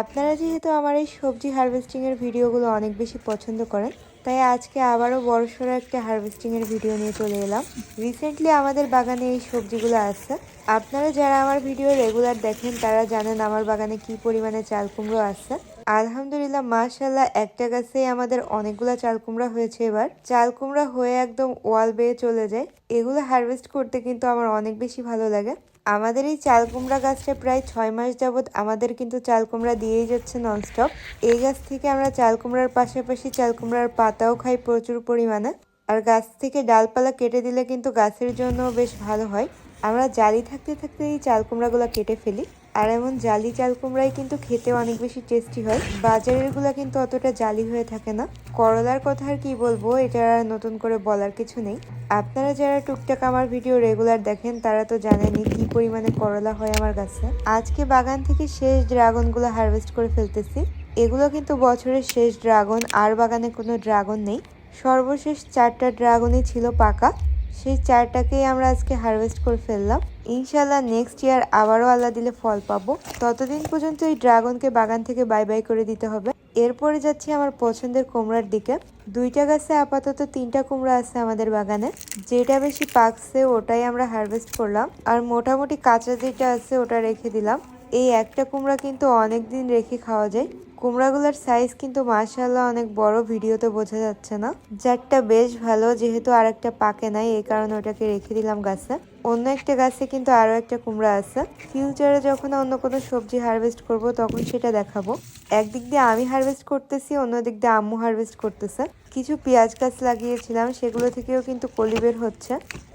আপনারা যেহেতু আমার এই সবজি হারভেস্টিংয়ের ভিডিওগুলো অনেক বেশি পছন্দ করেন, তাই আজকে আবারও বড়সড় একটা হারভেস্টিংয়ের ভিডিও নিয়ে চলে এলাম। রিসেন্টলি আমাদের বাগানে এই সবজিগুলো আছে। আপনারা যারা আমার ভিডিও রেগুলার দেখেন, তারা জানেন আমার বাগানে কি পরিমাণে চাল কুমড়ো আছে। আলহামদুলিল্লাহ মাশাল্লাহ একটা গাছেই আমাদের অনেকগুলা চাল কুমড়া হয়েছে এবার। চাল কুমড়া হয়ে একদম ওয়াল বেয়ে চলে যায়। এগুলো হারভেস্ট করতে কিন্তু আমার অনেক বেশি ভালো লাগে। আমাদের এই চাল কুমড়া গাছটা প্রায় ছয় মাস যাবৎ আমাদের কিন্তু চাল কুমড়া দিয়েই যাচ্ছে ননস্টপ। এই গাছ থেকে আমরা চাল কুমড়ার পাশাপাশি চাল কুমড়ার পাতাও খাই প্রচুর পরিমাণে। আর গাছ থেকে ডালপালা কেটে দিলে কিন্তু গাছের জন্য বেশ ভালো হয়। আমরা জালি থাকতে থাকতে এই চাল কুমড়াগুলো কেটে ফেলি। আর এমন জালি চাল কুমড়াই কিন্তু খেতে অনেক বেশি টেস্টি হয়। বাজারেরগুলা কিন্তু অতটা জালি হয়ে থাকে না। করলার কথা আর কি বলব, এটা নতুন করে বলার কিছু নেই। আপনারা যারা টুকটাক আমার ভিডিও রেগুলার দেখেন, তারা তো জানেনই কি পরিমাণে করলা হয় আমার কাছে। আজকে বাগান থেকে শেষ ড্রাগনগুলো হারভেস্ট করে ফেলতেছি। এগুলো কিন্তু বছরের শেষ ড্রাগন, আর বাগানে কোনো ড্রাগন নেই। সর্বশেষ চারটা ড্রাগনই ছিল পাকা। সেই চারটাকেই আমরা আজকে হারভেস্ট করে ফেললাম। ইনশাল্লাহ নেক্সট ইয়ার আবারও আল্লাহ দিলে ফল পাবো। ততদিন পর্যন্ত এই ড্রাগনকে বাগান থেকে বাই বাই করে দিতে হবে। এরপরে যাচ্ছি আমার পছন্দের কুমড়ার দিকে। দুইটা গাছে আপাতত তিনটা কুমড়া আছে আমাদের বাগানে। যেটা বেশি পাকছে ওটাই আমরা হারভেস্ট করলাম। আর মোটামুটি কাঁচা যেটা আছে ওটা রেখে দিলাম। এই একটা কুমড়া কিন্তু অনেক দিন রেখে খাওয়া যায়। কুমড়াগুলোর সাইজ কিন্তু মাশাআল্লাহ অনেক বড় ভিডিওতে বোঝা যাচ্ছে না। যারটা বেশ ভালো, যেহেতু আর একটা পাকে নাই, এই কারণে ওটাকে রেখে দিলাম গাছে। অন্য একটা গাছে কিন্তু আরও একটা কুমড়া আছে। ফিউচারে যখন অন্য কোনো সবজি হারভেস্ট করব, তখন সেটা দেখাবো। একদিক দিয়ে আমি হারভেস্ট করতেছি অন্য দিক দিয়ে আম্মু হারভেস্ট করতেছে। কিছু পেঁয়াজ গাছ লাগিয়েছিলাম, সেগুলো থেকেও কিন্তু কলি বের হচ্ছে।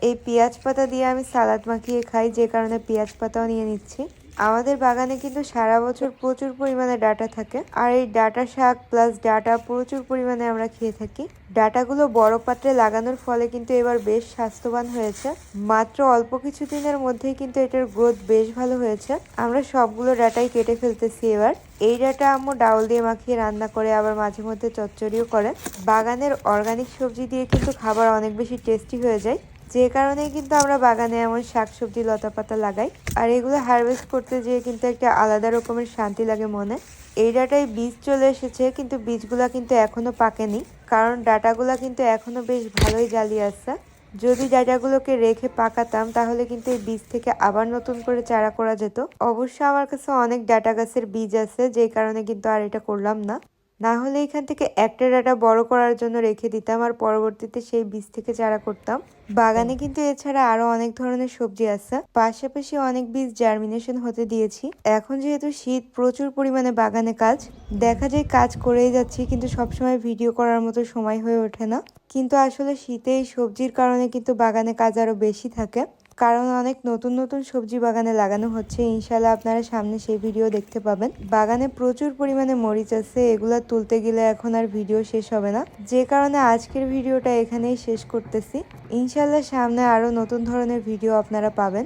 এই পেঁয়াজ পাতা দিয়ে আমি সালাদ মাখিয়ে খাই, যে কারণে পেঁয়াজ পাতাও নিয়ে নিচ্ছি। আমাদের বাগানে কিন্তু সারা বছর প্রচুর পরিমাণে ডাটা থাকে। আর এই ডাটা শাক প্লাস ডাটা প্রচুর পরিমাণে আমরা খেয়ে থাকি। ডাটাগুলো বড় পাত্রে লাগানোর ফলে কিন্তু এবার বেশ স্বাস্থ্যবান হয়েছে। মাত্র অল্প কিছু দিনের মধ্যেই কিন্তু এটার গ্রোথ বেশ ভালো হয়েছে। আমরা সবগুলো ডাটাই কেটে ফেলতেছি এবার। এই ডাটা আম্মু ডাউল দিয়ে মাখিয়ে রান্না করে, আবার মাঝে মধ্যে চচ্চড়িও করে। বাগানের অর্গানিক সবজি দিয়ে কিন্তু খাবার অনেক বেশি টেস্টি হয়ে যায়। যে কারণে কিন্তু আমরা বাগানে এমন শাকসবজি লতা পাতা লাগাই। আর এগুলো হারভেস্ট করতে যেয়ে কিন্তু একটা আলাদা রকমের শান্তি লাগে মনে। এই ডাটায় বীজ চলে এসেছে, কিন্তু বীজগুলা কিন্তু এখনও পাকেনি। কারণ ডাটাগুলা কিন্তু এখনও বেশ ভালোই জ্বালিয়ে আছে। যদি ডাটাগুলোকে রেখে পাকাতাম, তাহলে কিন্তু এই বীজ থেকে আবার নতুন করে চারা করা যেত। অবশ্য আমার কাছে অনেক ডাটা গাছের বীজ আছে, যে কারণে কিন্তু আর এটা করলাম না। না হলে এখান থেকে একটা ডাটা বড় করার জন্য রেখে দিতাম আর পরবর্তীতে সেই বীজ থেকে চারা করতাম। বাগানে কিন্তু এছাড়া আরও অনেক ধরনের সবজি আছে। পাশাপাশি অনেক বীজ জার্মিনেশন হতে দিয়েছি। এখন যেহেতু শীত, প্রচুর পরিমাণে বাগানে কাজ, দেখা যায় কাজ করেই যাচ্ছি কিন্তু সবসময় ভিডিও করার মতো সময় হয়ে ওঠে না। কিন্তু আসলে শীতে এই সবজির কারণে কিন্তু বাগানে কাজ আরও বেশি থাকে। কারণ অনেক নতুন নতুন সবজি বাগানে লাগানো হচ্ছে। ইনশাল্লাহ আপনারা সামনে সেই ভিডিও দেখতে পাবেন। বাগানে প্রচুর পরিমাণে মরিচ আছে, এগুলা তুলতে গেলে এখন আর ভিডিও শেষ হবে না। যে কারণে আজকের ভিডিওটা এখানেই শেষ করতেছি। ইনশাল্লাহ সামনে আরও নতুন ধরনের ভিডিও আপনারা পাবেন।